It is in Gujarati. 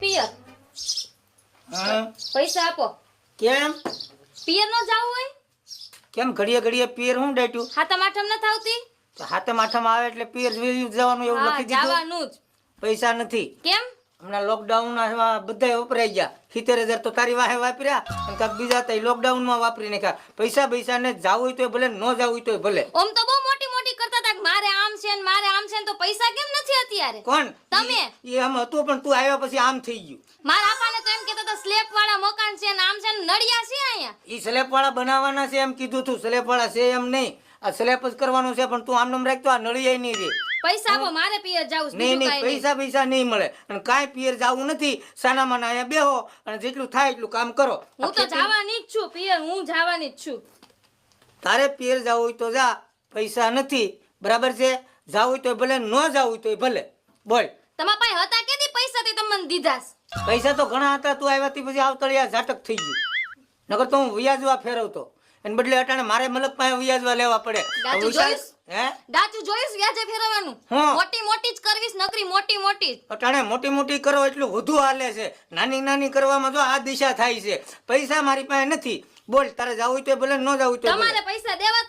પિયર. પૈસા આપો. કેમ? પિયર નો જાવ હોય? કેમ ઘડીએ ઘડીએ પિયર હું ડેટ્યું? હાથમ આઠમ ન થાવતી હાથમ આઠમ આવે એટલે પિયર જવાનું એવું લખી દીધું? જવાનું જ. પૈસા નથી. કેમ? હમણાં લોકડાઉન બધા વપરાઈ ગયા. સિત્તેર હજાર તો તારી વાહે વાપર્યા. અને બીજા તો લોકડાઉનમાં વાપરી નાખ્યા. પૈસા પૈસા ને જવું હોય તો ભલે ન જાવું હોય તો ભલે. ઓમ તો બહુ મોટી મોટી કરતા હતા કે મારે આમ છે ને મારે તો પૈસા કેમ નથી અત્યારે? કોણ? તમે. એ આમ હતું પણ તું આવ્યા પછી આમ થઈ ગયું. મારા આપાને તો એમ કહેતા હતા સ્લેબ વાળા મકાન છે ને આમ છે ને નળિયા છે અહીંયા. ઈ સ્લેબ વાળા બનાવવાના છે એમ કીધું તું. સ્લેબ વાળા છે એમ નહીં. આ સ્લેબ જ કરવાનું છે પણ તું આમ નામ રાખતો આ નળિયાય નહીં રે પૈસા આપો મારે પિયર જાવું છે, નહીં નહીં નહીં. પૈસા પૈસા નહીં મળે. અને કાંઈ પિયર જાવું નથી. સાના માના અહીંયા બેહો અને જેટલું થાય એટલું કામ કરો. હું તો જવાની જ છું પિયર હું જવાની જ છું. તારે પિયર જવું હોય તો જા. પૈસા નથી. બરાબર છે? જાવું હોય તો ભલે ન જાવું તોય તો ભલે. બોલ. તમારા પાસે હતા કેદી પૈસા તે તમને દીધા પૈસા તો ઘણા હતા તું આવ્યા તી પછી આવતળિયા ઝાટક થઈ ગયું. નકર તો હું વ્યાજવા ફેરવતો. એને બદલે અટાણે મારે મલક પાસે વ્યાજવા લેવા પડે. ડાચું જોઈશ? હે? જોઈશ વ્યાજે ફેરવવાનું. મોટી મોટી જ કરવીશ નકરી મોટી મોટી અટાણે મોટી મોટી કરો એટલું વધુ હાલે છે. નાની નાની કરવામાં જો આ દિશા થાય છે. પૈસા મારી પાસે નથી. બોલ તારે જવું તો ભલે ન જવું તો તમારે પૈસા દેવા